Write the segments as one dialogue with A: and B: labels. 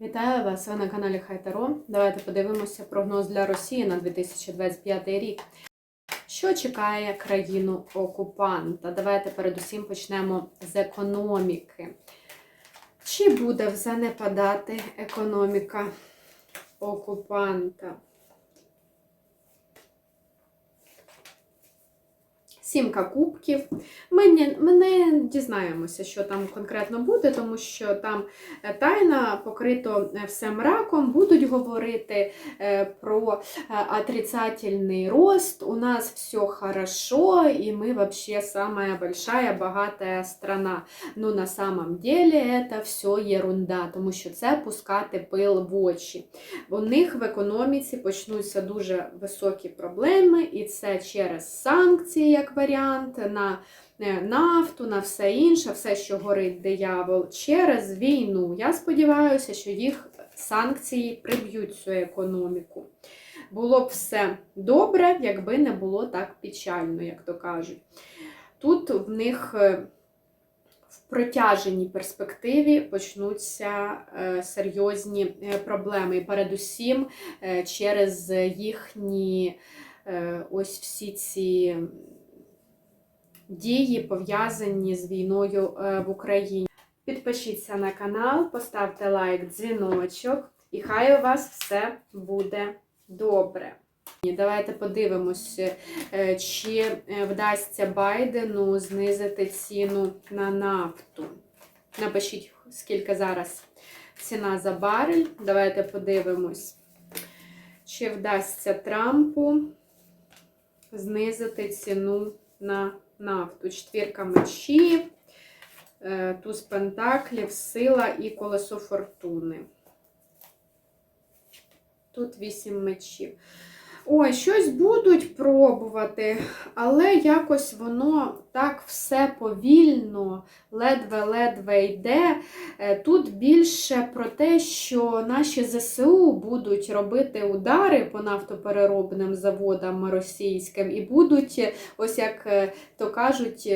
A: Вітаю вас! Ви на каналі Хайтаро. Давайте подивимося прогноз для Росії на 2025 рік. Що чекає країну окупанта? Давайте передусім почнемо з економіки. Чи буде занепадати економіка окупанта? Сімка кубків. Ми не, ми не дізнаємося, що там конкретно буде, тому що там е, тайна покрито е, все мраком. Будуть говорити е, про отрицательний рост. У нас все хорошо, і ми вообще самая большая, богатая страна. Ну, на самом деле, это все ерунда, тому що це пускати пил в очі. У них в економіці почнуться дуже високі проблеми, і це через санкції, як варіант, на е, нафту, на все інше, все, що горить диявол, через війну. Я сподіваюся, що їх санкції приб'ють цю економіку. Було б все добре, якби не було так печально, як то кажуть. Тут в них е, в протяженій перспективі почнуться е, серйозні проблеми. І передусім через їхні ось всі ці дії, пов'язані з війною е, в Україні. Підпишіться на канал, поставте лайк, дзвіночок, і хай у вас все буде добре. Давайте подивимося, е, чи е, вдасться Байдену знизити ціну на нафту. Напишіть, скільки зараз ціна за барель. Давайте подивимось, чи вдасться Трампу знизити ціну на нафту. Четвірка мечів, е, туз пентаклів, сила і колесо фортуни. Тут вісім мечів. Ой, щось будуть пробувати, але якось воно так все повільно, ледве-ледве йде. Е, Тут більше про те, що наші ЗСУ будуть робити удари по нафтопереробним заводам російським і будуть, е, ось як е, то кажуть,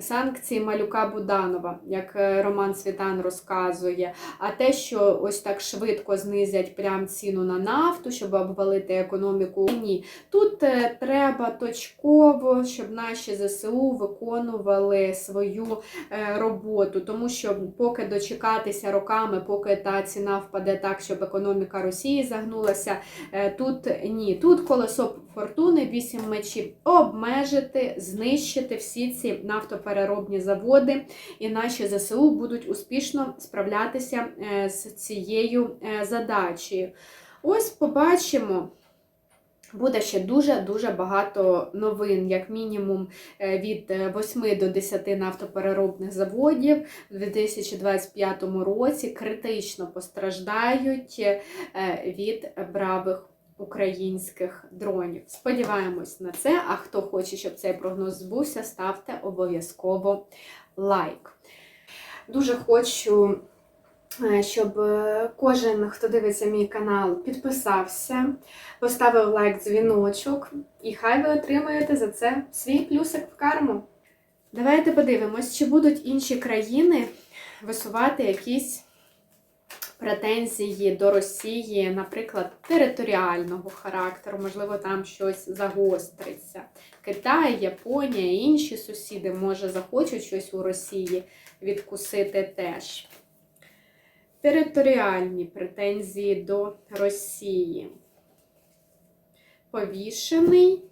A: санкції малюка Буданова, як Роман Світан розказує. А те, що ось так швидко знизять прям ціну на нафту, щоб обвалити економіку. Ні, тут треба точково, щоб наші ЗСУ виконували свою е, роботу, тому що поки дочекатися роками, поки та ціна впаде так, щоб економіка Росії загнулася, е, тут ні. Тут колесо фортуни, вісім мечів, обмежити, знищити всі ці нафтопереробні заводи, і наші ЗСУ будуть успішно справлятися е, з цією задачею. Ось побачимо. Буде ще дуже-дуже багато новин, як мінімум е, від 8 до 10 нафтопереробних заводів у 2025 році критично постраждають е, від бравих українських дронів. Сподіваємось на це. А хто хоче, щоб цей прогноз збувся, ставте обов'язково лайк. Дуже хочу Е, щоб е, кожен, хто дивиться мій канал, підписався, поставив лайк, дзвіночок, і хай ви отримаєте за це свій плюсик в карму. Давайте подивимось, чи будуть інші країни висувати якісь претензії до Росії, наприклад, територіального характеру, можливо, там щось загостриться. Китай, Японія, інші сусіди, може, захочуть щось у Росії відкусити теж. Територіальні претензії до Росії. Повішений.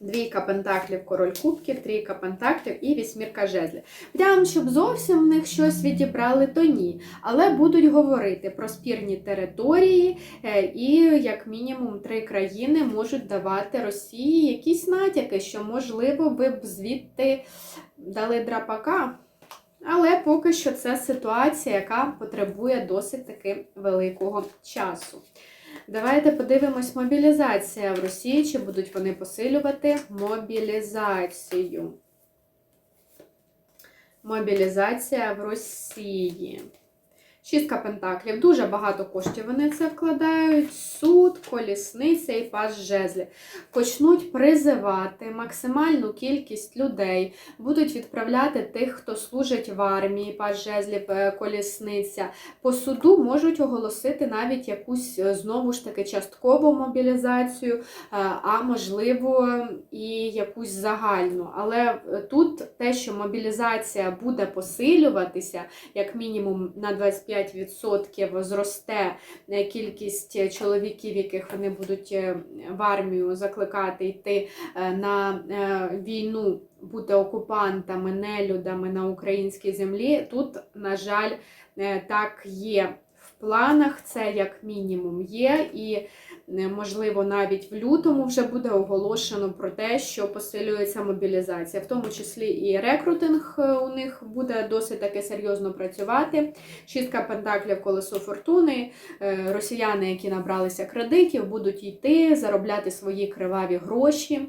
A: Двійка пентаклів, король кубків, трійка пентаклів і вісьмірка жезлів. Прям, щоб зовсім в них щось відібрали, то ні. Але будуть говорити про спірні території, е, і, як мінімум, три країни можуть давати Росії якісь натяки, що, можливо, ви б звідти дали драпака. Але поки що це ситуація, яка потребує досить таки великого часу. Давайте подивимось мобілізація в Росії, чи будуть вони посилювати мобілізацію. Мобілізація в Росії. Шістка пентаклів. Дуже багато коштів вони це вкладають. Суд, колісниця і паж жезлів. Почнуть призивати максимальну кількість людей, будуть відправляти тих, хто служить в армії, паж жезлів, е, колісниця. По суду можуть оголосити навіть якусь е, знову ж таки часткову мобілізацію, е, а можливо і якусь загальну. Але тут те, що мобілізація буде посилюватися, як мінімум на 25% зросте е, кількість чоловіків, яких вони будуть е, в армію закликати йти е, на е, війну, бути окупантами, нелюдами на українській землі. Тут, на жаль, е, так є. Планах це як мінімум є, і е, можливо навіть в лютому вже буде оголошено про те, що посилюється мобілізація, в тому числі і рекрутинг е, у них буде досить таки серйозно працювати. Шістка пентаклів колесо фортуни. Е, Росіяни, які набралися кредитів, будуть йти заробляти свої криваві гроші.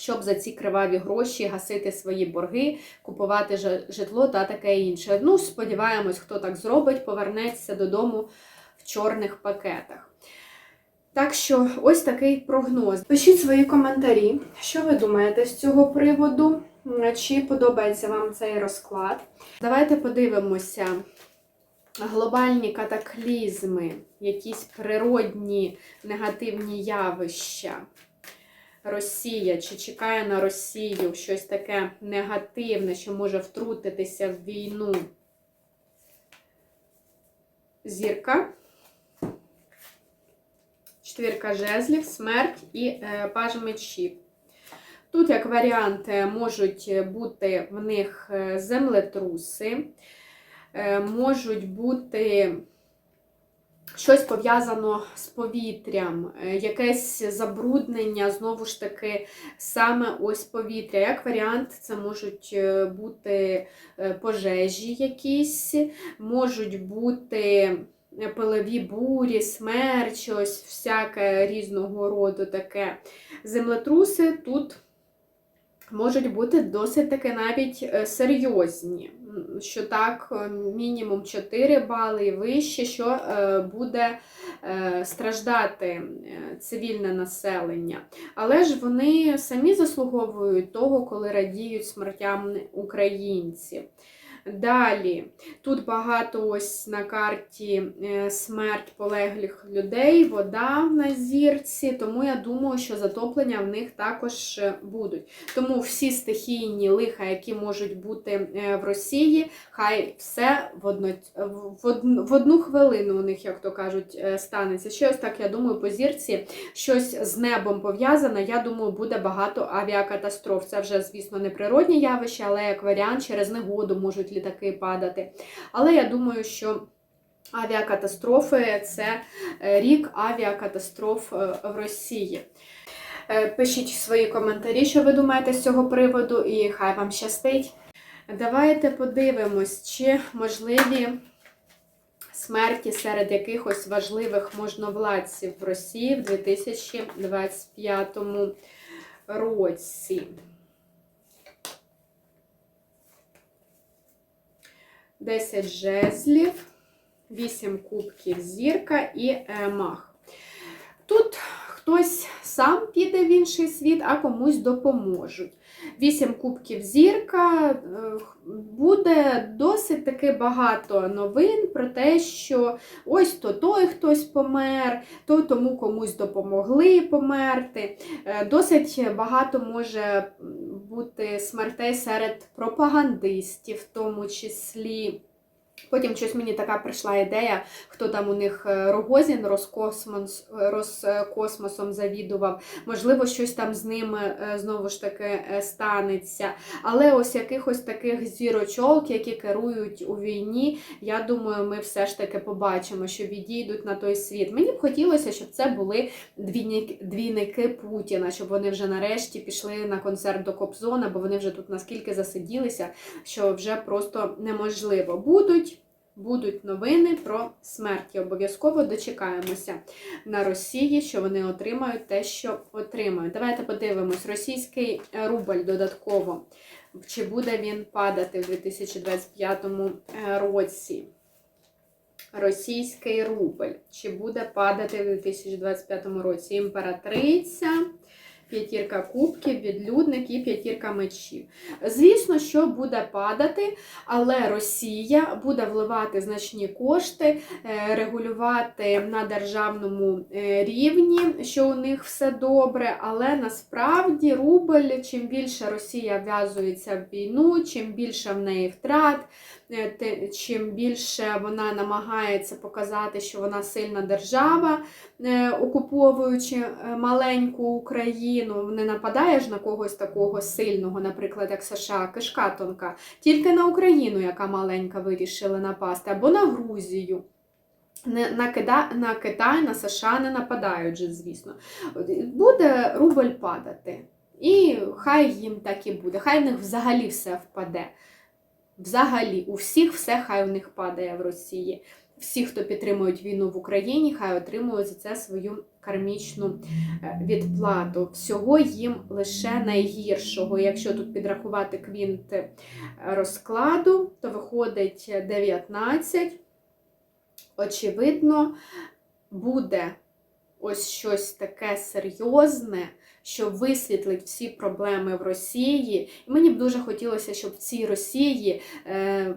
A: Щоб за ці криваві гроші гасити свої борги, купувати житло та таке інше. Ну, сподіваємось, хто так зробить, повернеться додому в чорних пакетах. Так що ось такий прогноз. Пишіть свої коментарі, що ви думаєте з цього приводу, чи подобається вам цей розклад. Давайте подивимося глобальні катаклізми, якісь природні негативні явища. Росія, чи чекає на Росію щось таке негативне, що може втрутитися в війну. Зірка. Четвірка жезлів, смерть і е, паж мечів. Тут, як варіант, можуть бути в них е, землетруси, е, можуть бути щось пов'язано з повітрям, е, якесь забруднення, знову ж таки, саме ось повітря. Як варіант, це можуть е, бути е, пожежі якісь, можуть бути пилові бурі, смерч, ось всяке різного роду таке. Землетруси тут можуть бути досить таки навіть серйозні, що так, е, мінімум 4 бали і вище, що е, буде е, страждати цивільне населення. Але ж вони самі заслуговують того, коли радіють смертям українців. Далі, тут багато ось на карті е, смерть полеглих людей, вода на зірці, тому я думаю, що затоплення в них також е, будуть. Тому всі стихійні лиха, які можуть бути е, в Росії, хай все в одно, в, одну, хвилину у них, як то кажуть, станеться. Щось так, я думаю, по зірці, щось з небом пов'язане, я думаю, буде багато авіакатастроф. Це вже, звісно, не природні явища, але як варіант, через негоду можуть літаки падати. Але я думаю, що авіакатастрофи це е, рік авіакатастроф е, в Росії. Е, Пишіть свої коментарі, що ви думаєте з цього приводу, і хай вам щастить. Давайте подивимось, чи можливі смерті серед якихось важливих можновладців в Росії в 2025 році. 10 жезлів, 8 кубків зірка і е, мах. Тут хтось сам піде в інший світ, а комусь допоможуть. 8 кубків зірка, е, буде досить таки багато новин про те, що ось то той хтось помер, то тому комусь допомогли померти. Е, Досить багато може бути смертей серед пропагандистів, в тому числі. Потім щось мені така прийшла ідея, хто там у них е, Рогозін Роскосмос, Роскосмосом завідував. Можливо, щось там з ними е, знову ж таки е, станеться. Але ось якихось таких зірочок, які керують у війні, я думаю, ми все ж таки побачимо, що відійдуть на той світ. Мені б хотілося, щоб це були двійники Путіна, щоб вони вже нарешті пішли на концерт до Кобзона, бо вони вже тут наскільки засиділися, що вже просто неможливо. Будуть. Будуть новини про смерті. Обов'язково дочекаємося на Росії, що вони отримають те, що отримають. Давайте подивимось, російський рубль додатково. Чи буде він падати в 2025 році? російський рубль. Чи буде падати в 2025 році імператриця? П'ятірка кубків, відлюдник і п'ятірка мечів. Звісно, що буде падати, але Росія буде вливати значні кошти, е, регулювати на державному е, рівні, що у них все добре. Але насправді рубль, чим більше Росія в'язується в війну, чим більше в неї втрат, чим більше вона намагається показати, що вона сильна держава, е, окуповуючи е, маленьку Україну, не нападає ж на когось такого сильного, наприклад, як США, кишка тонка, тільки на Україну, яка маленька, вирішили напасти, або на Грузію. На, Кида, на Китай, на США не нападають же, звісно. Буде рубль падати. І хай їм так і буде. Хай в них взагалі все впаде. Взагалі, у всіх все хай у них падає в Росії. Всі, хто підтримують війну в Україні, хай отримують за це свою кармічну е, відплату. Всього їм лише найгіршого. Якщо тут підрахувати квінт е, розкладу, то виходить 19. Очевидно, буде ось щось таке серйозне, що висвітлить всі проблеми в Росії. І мені б дуже хотілося, щоб в цій Росії е,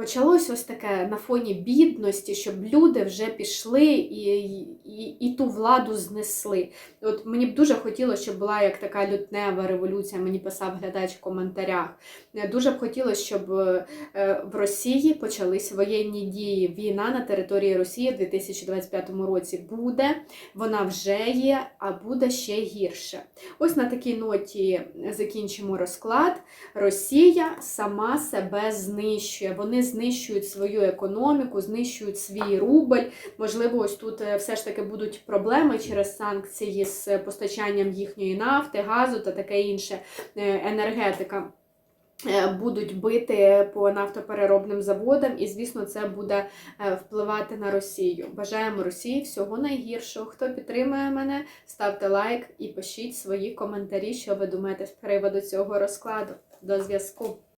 A: почалось ось таке на фоні бідності, щоб люди вже пішли і, і, і ту владу знесли. От мені б дуже хотілося, щоб була як така лютнева революція, мені писав глядач в коментарях. Дуже б хотілося, щоб е, в Росії почались воєнні дії. Війна на території Росії в 2025 році буде, вона вже є, а буде ще гірше. Ось на такій ноті закінчимо розклад. Росія сама себе знищує. Вони знищують свою економіку, знищують свій рубль. Можливо, ось тут е, все ж таки будуть проблеми через санкції з постачанням їхньої нафти, газу та таке інше е, енергетика. е, Будуть бити по нафтопереробним заводам, і звісно, це буде впливати на Росію. Бажаємо Росії всього найгіршого. Хто підтримує мене, ставте лайк і пишіть свої коментарі, що ви думаєте з приводу цього розкладу. До зв'язку.